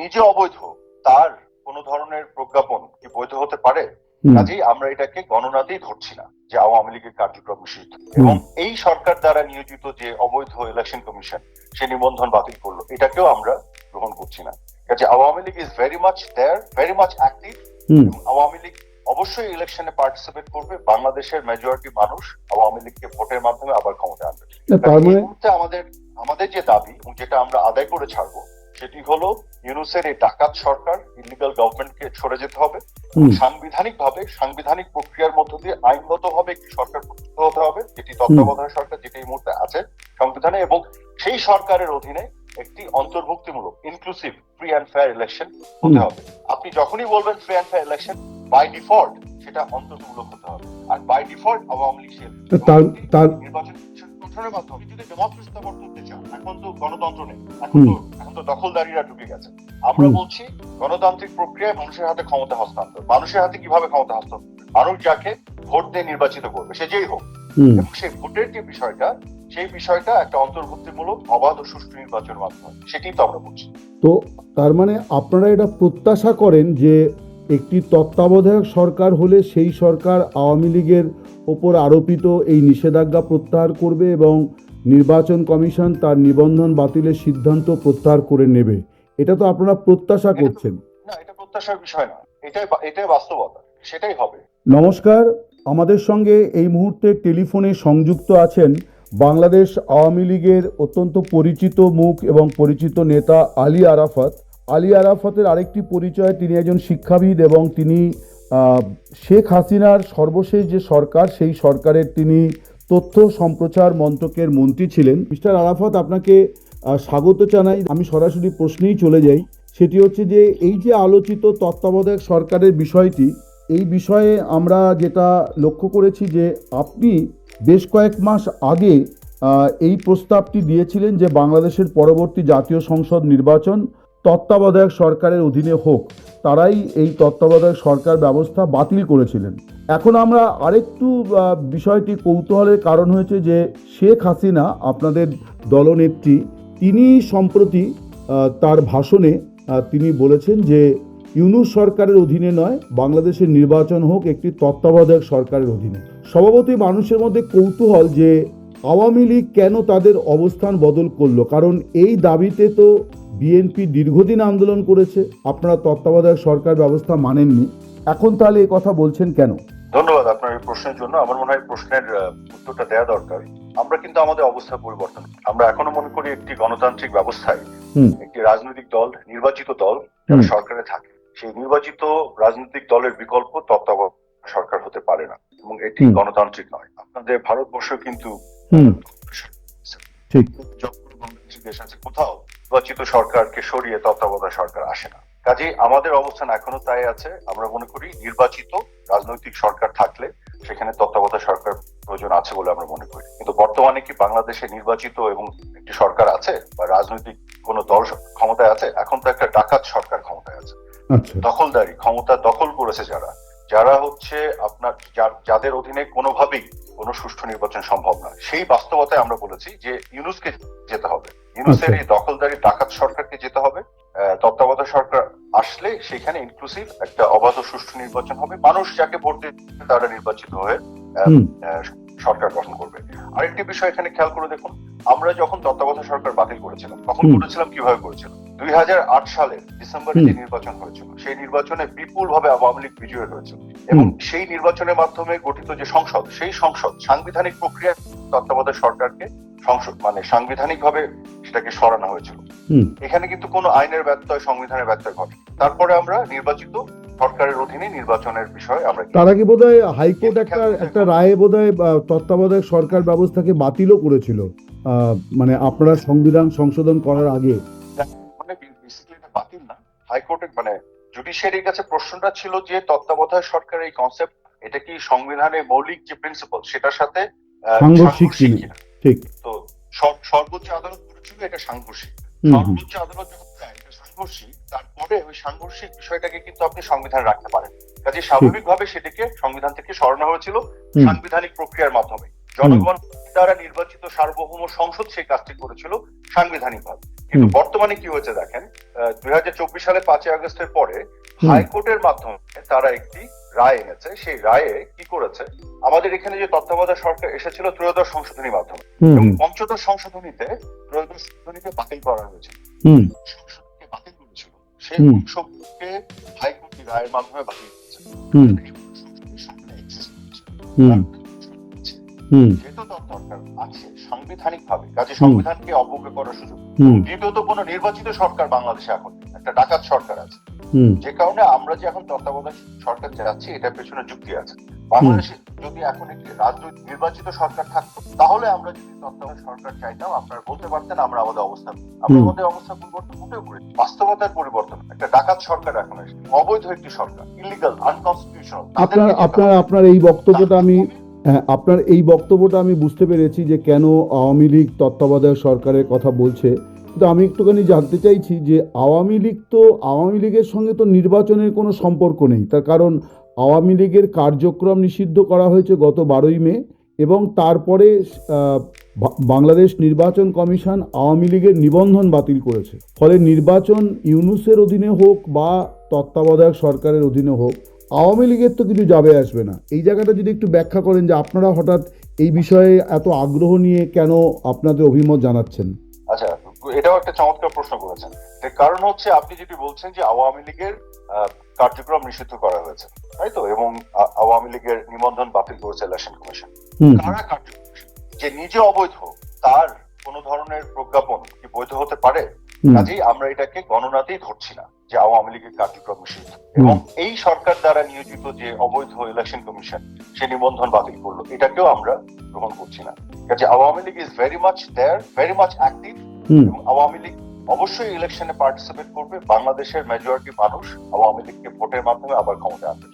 নিজে অবৈধ তার কোন ধরনের প্রজ্ঞাপন কি বৈধ হতে পারে? কাজেই আমরা এটাকে গণনাতেই ধরছি না যে আওয়ামী লীগের কার্যক্রম নিষিদ্ধ এবং এই সরকার দ্বারা নিয়োজিত যে অবৈধ ইলেকশন কমিশন সে নিবন্ধন বাতিল করল। এটাকেও আমরা গ্রহণ করছি না। কাজে Awami League is very much there very much active Awami League অবশ্যই ইলেকশনে পার্টিসিপেট করবে। বাংলাদেশের মেজরিটি মানুষ আওয়ামী লীগকে ভোটের মাধ্যমে আবার ক্ষমতা আনবে। মানে আমাদের আমাদের যে দাবি এবং যেটা আমরা আদায় করে ছাড়বো সেটি হলো ইউনুসের এই ডাকাত সরকার ইলিগাল গভর্নমেন্টকে সরে যেতে হবে। সাংবিধানিক ভাবে সাংবিধানিক প্রক্রিয়ার মধ্য দিয়ে আইনগত ভাবে একটি সরকার প্রতিষ্ঠিত হতে হবে যেটি তত্ত্বাবধায়ক সরকার যেটি এই মুহূর্তে আছে সংবিধানে এবং সেই সরকারের অধীনে একটি অন্তর্ভুক্তিমূলক inclusive free and fair election হতে হবে। আপনি যখনই বলবেন free and fair election by default সেটা অন্তর্ভুক্ত হতে হবে। আর বাই ডিফল্ট আওয়ামী লীগ নির্বাচন গঠনের মাধ্যমে যদি ডেমোক্রেসি করতে চান এখন তো গণতন্ত্র নেই এখন তো এখন তো দখলদারিরা ঢুকে গেছে। আমরা বলছি গণতান্ত্রিক প্রক্রিয়ায় মানুষের হাতে ক্ষমতা হস্তান্তর। মানুষের হাতে কীভাবে ক্ষমতা হস্তান্তর? মানুষ যাকে ভোট দিয়ে নির্বাচিত করবে সে যেই হোক। এবং সেই ভোটের যে বিষয়টা সেই বিষয়টা একটা অন্তর্ভুক্তিমূলক অবাধ ও সুষ্ঠু নির্বাচনের মাধ্যমে। সেটি তো আমরা বলছি। তো তার মানে আপনারা এটা প্রত্যাশা করেন যে একটি তত্ত্বাবধায়ক সরকার হলে সেই সরকার আওয়ামী লীগের ওপর আরোপিত এই নিষেধাজ্ঞা প্রত্যাহার করবে এবং নির্বাচন কমিশন তার নিবন্ধন বাতিলের সিদ্ধান্ত প্রত্যাহার করে নেবে। এটা তো আপনারা প্রত্যাশা করছেন। না এটা প্রত্যাশার বিষয় না। এটাই এটাই বাস্তবতা। সেটাই হবে। নমস্কার। আমাদের সঙ্গে এই মুহূর্তে টেলিফোনে সংযুক্ত আছেন বাংলাদেশ আওয়ামী লীগের অত্যন্ত পরিচিত মুখ এবং পরিচিত নেতা আলী আরাফাত। আলী আরাফাতের আরেকটি পরিচয় তিনি একজন শিক্ষাবিদ এবং তিনি শেখ হাসিনার সর্বশেষ যে সরকার সেই সরকারের তিনি তথ্য সম্প্রচার মন্ত্রকের মন্ত্রী ছিলেন। মিস্টার আরাফাত আপনাকে স্বাগত জানাই। আমি সরাসরি প্রশ্নেই চলে যাই। সেটি হচ্ছে যে, এই যে আলোচিত তত্ত্বাবধায়ক সরকারের বিষয়টি, এই বিষয়ে আমরা যেটা লক্ষ্য করেছি যে, আপনি বেশ কয়েক মাস আগে এই প্রস্তাবটি দিয়েছিলেন যে, বাংলাদেশের পরবর্তী জাতীয় সংসদ নির্বাচন তত্ত্বাবধায়ক সরকারের অধীনে হোক, তারাই এই তত্ত্বাবধায়ক সরকার ব্যবস্থা বাতিল করেছিলেন। এখন আমরা আরেকটু বিষয়টি কৌতূহলের কারণ হয়েছে যে শেখ হাসিনা, আপনাদের দলনেত্রী, তিনি সম্প্রতি তার ভাষণে তিনি বলেছেন যে ইউনুস সরকারের অধীনে নয়, বাংলাদেশের নির্বাচন হোক একটি তত্ত্বাবধায়ক সরকারের অধীনে। স্বভাবতই মানুষের মধ্যে কৌতূহল যে আওয়ামী লীগ কেন তাদের অবস্থান বদল করল, কারণ এই দাবিতে তো বিএনপি দীর্ঘদিন আন্দোলন করেছে আপনারা তত্ত্বাবধায়ক সরকার ব্যবস্থা মানেননি। এখন তাহলে এই কথা বলছেন কেন? ধন্যবাদ আপনার এই প্রশ্নের জন্য। আমার মনে হয় প্রশ্নের উত্তরটা দেওয়া দরকার। আমরা কিন্তু আমাদের অবস্থা পরিবর্তন আমরা এখনও মনে করি একটি গণতান্ত্রিক ব্যবস্থায় একটি রাজনৈতিক দল নির্বাচিত দল যারা সরকারে থাকে। সেই নির্বাচিত রাজনৈতিক দলের বিকল্প তত্ত্বাবধায়ক সরকার হতে পারে না। এবং এটি গণতান্ত্রিক নয়। আপনাদের ভারতবর্ষ কিন্তু ঠিক। দেশ আছে কোথাও নির্বাচিত সরকারকে সরিয়ে তত্ত্বাবধায়ক সরকার আসে না। কাজেই আমাদের অবস্থান এখনও তাই আছে। আমরা মনে করি নির্বাচিত রাজনৈতিক সরকার থাকলে সেখানে তত্ত্বাবধায়ক সরকার প্রয়োজন আছে বলে আমরা মনে করি। কিন্তু বর্তমানে কি বাংলাদেশে নির্বাচিত এবং একটি সরকার আছে বা রাজনৈতিক কোন দল ক্ষমতায় আছে? এখন তো একটা ডাকাত সরকার ক্ষমতায় আছে। আচ্ছা। দখলদারি ক্ষমতা দখল করেছে যারা যারা হচ্ছে আপনার যাদের অধীনে কোনোভাবেই কোনো সুষ্ঠু নির্বাচন সম্ভব না সেই বাস্তবতায় আমরা বলেছি যে ইউনুসকে যেতে হবে। ইউনুসের আচ্ছা। এই দখলদারি ডাকাত সরকারকে যেতে হবে। তত্ত্বাবধায়ক সরকার আসলে সেখানে ইনক্লুসিভ একটা অবাধ সুষ্ঠু নির্বাচন হবে। মানুষ যাকে ভোট দেবে তারা নির্বাচিত হয়ে সরকার গঠন করবে। আরেকটি বিষয় এখানে খেয়াল করে দেখুন আমরা যখন তত্ত্বাবধায়ক সরকার বাতিল করেছিলাম তখন। করেছিলাম কীভাবে করেছিলাম? দুই সালে ডিসেম্বরে যে নির্বাচন হয়েছিল সেই নির্বাচনে আওয়ামী লীগ বিজয় হয়েছিল এবং সেই নির্বাচনের মাধ্যমে গঠিত যে সংসদ সেই সংসদ সাংবিধানিক প্রক্রিয়া তত্ত্বাবধায়ক সরকারকে সংসদ মানে সেটাকে সরানো হয়েছিল। এখানে কিন্তু কোনো আইনের ব্যত্যয় সংবিধানের ব্যত্যয় ঘটে তারপরে আমরা নির্বাচিত সরকারের অধীনে নির্বাচনের বিষয়ে আমরা তার আগে বোধ হয় হাইকোর্ট একটা একটা রায়ে বোধ হয় তত্ত্বাবধায়ক সরকার ব্যবস্থাকে বাতিলও করেছিল। আহ, মানে আপনারা সংবিধান সংশোধন করার আগে বাতিল হাইকোর্টের মানে জুডিশিয়ারির কাছে প্রশ্নটা ছিল যে তত্ত্বাবধায়ক সরকারের এই কনসেপ্ট এটা কি সংবিধানের মৌলিক যে প্রিন্সিপাল সেটার সাথে ঠিক। তো সর্বোচ্চ আদালত বলেছিল এটা সাংঘর্ষিক। সর্বোচ্চ আদালত যখন দেয় এটা সাংঘর্ষিক তারপরে ওই সাংঘর্ষিক বিষয়টাকে কিন্তু আপনি সংবিধান রাখতে পারেন। কাজে স্বাভাবিকভাবে সেটিকে সংবিধান থেকে সরানো হয়েছিল সাংবিধানিক প্রক্রিয়ার মাধ্যমে। জনগণ দ্বারা নির্বাচিত সার্বভৌম সংসদ সেই কাজটি করেছিল সাংবিধানিক ভাবে কিন্তু বর্তমানে কি হয়েছে দেখেন দুই হাজার চব্বিশ সালে পাঁচই আগস্টের পরে হাইকোর্টের মাধ্যমে তারা একটি রায় এনেছে। সেই রায়ে কি করেছে? আমাদের এখানে যে তত্ত্বাবধায়ক সরকার এসেছিল ত্রয়োদশ সংশোধনীর মাধ্যমে। এবং পঞ্চদশ সংশোধনীতে ত্রয়োদশ সংশোধনীকে বাতিল করা হয়েছিল হুম। সংশোধনীকে বাতিল করেছিল। সেই। অংশকে হাইকোর্ট রায়ের মাধ্যমে বাতিল করেছে। সাংবিধানিক ভাবে কাজে সংবিধানকে অবজ্ঞা করার সুযোগ। দ্বিতীয়ত কোন নির্বাচিত সরকার বাংলাদেশে এখন একটা ডাকাত সরকার আছে। যে কারণে আমরা যে এখন তত্ত্বাবধায়ক সরকার যাচ্ছি এটার পেছনে যুক্তি আছে। বাংলাদেশে যদি এখন একটি রাজনৈতিক নির্বাচিত সরকার থাকতো তাহলে আমরা যদি তত্ত্বাবধায়ক সরকার চাইতাম আপনারা বলতে পারতেন আমরা আমাদের অবস্থান আমরা আমাদের অবস্থা পরিবর্তন হতেও করি বাস্তবতার পরিবর্তন একটা ডাকাত সরকার এখন এসেছে অবৈধ একটি সরকার ইলিগাল আনকনস্টিটিউশনাল আপনার আপনার আপনার এই বক্তব্যটা আমি আপনার এই বক্তব্যটা আমি বুঝতে পেরেছি যে কেন আওয়ামী লীগ তত্ত্বাবধায়ক সরকারের কথা বলছে। কিন্তু আমি একটুখানি জানতে চাইছি যে আওয়ামী লীগ তো, আওয়ামী লীগের সঙ্গে তো নির্বাচনের কোনো সম্পর্ক নেই। তার কারণ আওয়ামী লীগের কার্যক্রম নিষিদ্ধ করা হয়েছে গত বারোই মে এবং তারপরে বাংলাদেশ নির্বাচন কমিশন আওয়ামী লীগের নিবন্ধন বাতিল করেছে। ফলে নির্বাচন ইউনুসের অধীনে হোক বা তত্ত্বাবধায়ক সরকারের অধীনে হোক আওয়ামী লীগের তো কিছু যাবে আসবে না। এই জায়গাটা যদি একটু ব্যাখ্যা করেন যে আপনারা হঠাৎ এই বিষয়ে এত আগ্রহ নিয়ে কেন আপনাদের অভিমত জানাচ্ছেন? আচ্ছা এটাও একটা চমৎকার প্রশ্ন করেছেন। কারণ হচ্ছে আপনি যেটি বলছেন যে আওয়ামী লীগের কার্যক্রম নিষিদ্ধ করা হয়েছে তাই তো? এবং আওয়ামী লীগের নিবন্ধন বাতিল করেছে ইলেকশন কমিশন। কারা কার্যক্রম যে নিজে অবৈধ তার কোন ধরনের প্রজ্ঞাপন কি বৈধ হতে পারে? কাজেই আমরা এটাকে গণনাতেই ধরছি না। যে আওয়ামী লীগের কার্যক্রম নিষিদ্ধ এবং এই সরকার দ্বারা নিয়োজিত যে অবৈধ ইলেকশন কমিশন সে নিবন্ধন বাতিল করল। এটাকেও আমরা গ্রহণ করছি না। কাজে Awami League is very much there very much active এবং আওয়ামী লীগ অবশ্যই ইলেকশনে পার্টিসিপেট করবে। বাংলাদেশের মেজরিটি মানুষ আওয়ামী লীগকে ভোটের মাধ্যমে আবার ক্ষমতা আনবে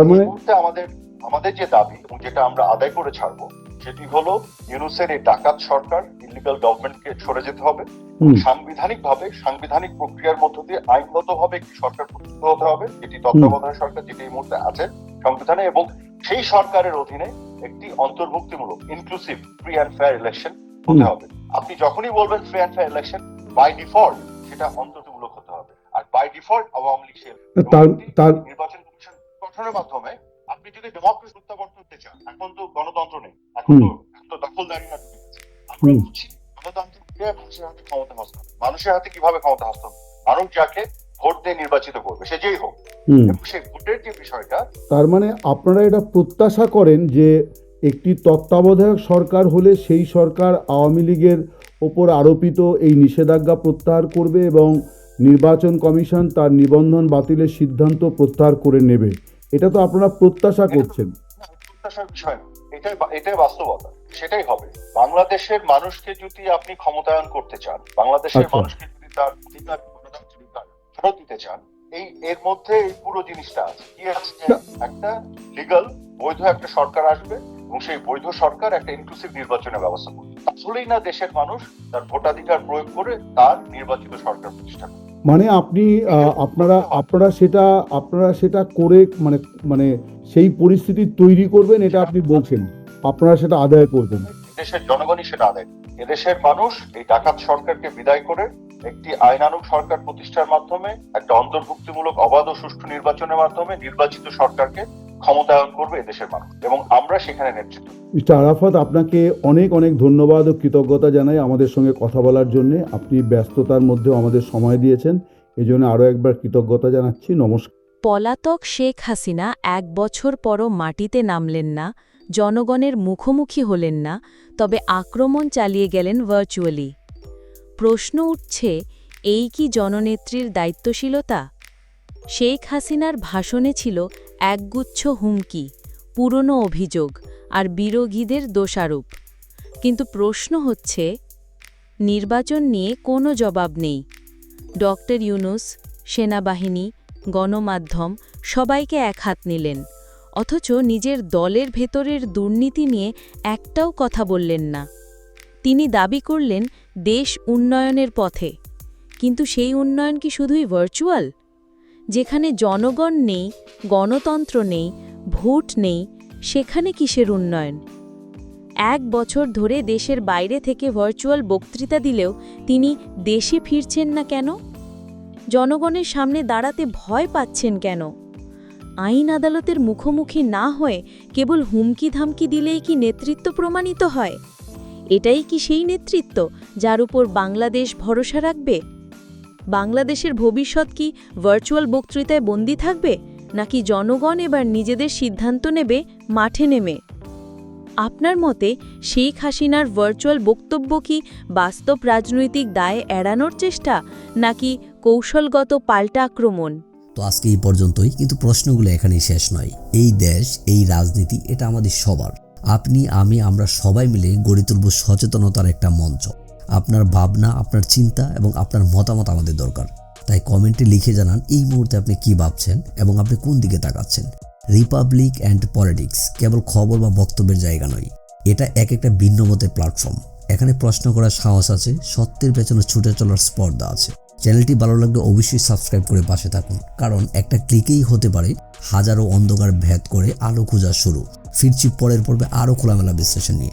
মানে আমাদের আমাদের যে দাবি এবং যেটা আমরা আদায় করে ছাড়বো সেটি হলো ইউনুসের এই ডাকাত সরকার ইলিগাল গভর্নমেন্টকে সরে যেতে হবে। সাংবিধানিক ভাবে সাংবিধানিক প্রক্রিয়ার মধ্য দিয়ে আইনগত ভাবে একটি সরকার প্রতিষ্ঠিত হতে হবে যেটি তত্ত্বাবধায়ক সরকার যেটি এই মুহূর্তে আছে সংবিধানে এবং সেই সরকারের অধীনে একটি অন্তর্ভুক্তিমূলক inclusive free and fair election হতে হবে। আপনি যখনই বলবেন free and fair election by default সেটা অন্তর্ভুক্তিমূলক হতে হবে। আর বাই ডিফল্ট আওয়ামী লীগ নির্বাচন কমিশন গঠনের মাধ্যমে আপনি যদি ডেমোক্রেসি প্রত্যাবর্তন করতে চান এখন তো গণতন্ত্র নেই এখন তো এখন তো দখলদারি গণতন্ত্রকে মানুষের হাতে ক্ষমতা হস্তান্তর মানুষের হাতে কীভাবে ক্ষমতা হস্তান্তর মানুষ যাকে ভোট দিয়ে নির্বাচিত করবে সে যেই হোক। সেই ভোটের যে বিষয়টা তার মানে আপনারা এটা প্রত্যাশা করেন যে একটি তত্ত্বাবধায়ক সরকার হলে সেই সরকার আওয়ামী লীগের ওপর আরোপিত এই নিষেধাজ্ঞা প্রত্যাহার করবে এবং নির্বাচন কমিশন তার নিবন্ধন বাতিলের সিদ্ধান্ত প্রত্যাহার করে নেবে। এটা তো আপনারা প্রত্যাশা করছেন। প্রত্যাশার বিষয় এটাই এটাই বাস্তবতা। সেটাই হবে। বাংলাদেশের মানুষকে যদি আপনি ক্ষমতায়ন করতে চান বাংলাদেশের আচ্ছা। মানুষকে যদি তার অধিকার ফেরত দিতে চান এই এর মধ্যে এই পুরো জিনিসটা আছে। কি আছে? একটা লিগাল বৈধ একটা সরকার আসবে এবং সেই বৈধ সরকার একটা ইনক্লুসিভ নির্বাচনের ব্যবস্থা করবে। তাহলেই না দেশের মানুষ তার ভোটাধিকার প্রয়োগ করে তার নির্বাচিত সরকার প্রতিষ্ঠা করবে। মানে আপনি আপনারা আপনারা সেটা আপনারা সেটা করে মানে মানে সেই পরিস্থিতি তৈরি করবেন, এটা আপনি বলছেন আপনারা সেটা আদায় করবেন দেশের জনগণই সেটা আদায়। এদেশের মানুষ এই ডাকাত সরকারকে বিদায় করে একটি আইনানুগ সরকার প্রতিষ্ঠার মাধ্যমে, একটা অন্তর্ভুক্তিমূলক অবাধ ও সুষ্ঠু নির্বাচনের মাধ্যমে নির্বাচিত সরকারকে ক্ষমতায়ন করবে এদেশের মানুষ এবং আমরা সেখানে নেতৃত্ব। মিস্টার আরাফাত আপনাকে অনেক অনেক ধন্যবাদ ও কৃতজ্ঞতা জানাই আমাদের সঙ্গে কথা বলার জন্য। আপনি ব্যস্ততার মধ্যেও আমাদের সময় দিয়েছেন এই জন্য আরও একবার কৃতজ্ঞতা জানাচ্ছি। নমস্কার। পলাতক শেখ হাসিনা এক বছর পরও মাটিতে নামলেন না জনগণের মুখোমুখি হলেন না তবে আক্রমণ চালিয়ে গেলেন ভার্চুয়ালি। প্রশ্ন উঠছে এই কি জননেত্রীর দায়িত্বশীলতা? শেখ হাসিনার ভাষণে ছিল একগুচ্ছ হুমকি, পুরনো অভিযোগ আর বিরোধীদের দোষারোপ। কিন্তু প্রশ্ন হচ্ছে, নির্বাচন নিয়ে কোনো জবাব নেই। ডক্টর ইউনুস, সেনাবাহিনী, গণমাধ্যম সবাইকে এক হাত নিলেন, অথচ নিজের দলের ভেতরের দুর্নীতি নিয়ে একটাও কথা বললেন না। তিনি দাবি করলেন, দেশ উন্নয়নের পথে। কিন্তু সেই উন্নয়ন কি শুধুই ভার্চুয়াল যেখানে জনগণ নেই, গণতন্ত্র নেই, ভোট নেই, সেখানে কিসের উন্নয়ন? এক বছর ধরে দেশের বাইরে থেকে ভার্চুয়াল বক্তৃতা দিলেও তিনি দেশে ফিরছেন না কেন? জনগণের সামনে দাঁড়াতে ভয় পাচ্ছেন কেন? আইন আদালতের মুখোমুখি না হয়ে কেবল হুমকি ধামকি দিলেই কি নেতৃত্ব প্রমাণিত হয়? এটাই কি সেই নেতৃত্ব যার উপর বাংলাদেশ ভরসা রাখবে? বাংলাদেশের ভবিষ্যৎ কি ভার্চুয়াল বক্তৃতায় বন্দী থাকবে, নাকি জনগণ এবার নিজেদের সিদ্ধান্ত নেবে, মাঠে নেমে? আপনার মতে শেখ হাসিনার ভার্চুয়াল বক্তব্য কি বাস্তব রাজনৈতিক দায় এড়ানোর চেষ্টা, নাকি কৌশলগত পাল্টা আক্রমণ? তো আজকে এই পর্যন্তই, কিন্তু প্রশ্নগুলো এখানেই শেষ নয়। এই দেশ, এই রাজনীতি, এটা আমাদের সবার। আপনি, আমি, আমরা সবাই মিলে গড়ে তুলব সচেতনতার একটা মঞ্চ। আপনার ভাবনা, আপনার চিন্তা এবং আপনার মতামত আমাদের দরকার। তাই কমেন্টে লিখে জানান এই মুহূর্তে আপনি কি ভাবছেন এবং আপনি কোন দিকে তাকাচ্ছেন। রিপাবলিক অ্যান্ড পলিটিক্স কেবল খবর বা বক্তব্যের জায়গা নয়। এটা এক একটা ভিন্ন মতের প্ল্যাটফর্ম এখানে প্রশ্ন করার সাহস আছে, সত্যের পেছনে ছুটে চলার স্পর্ধা আছে। চ্যানেলটি ভালো লাগলে অবশ্যই সাবস্ক্রাইব করে পাশে থাকুন। কারণ একটা ক্লিকেই হতে পারে হাজারো অন্ধকার ভেদ করে আলো খোঁজা শুরু। ফিরছি পরের পর্বে আরও খোলামেলা বিশ্লেষণ নিয়ে।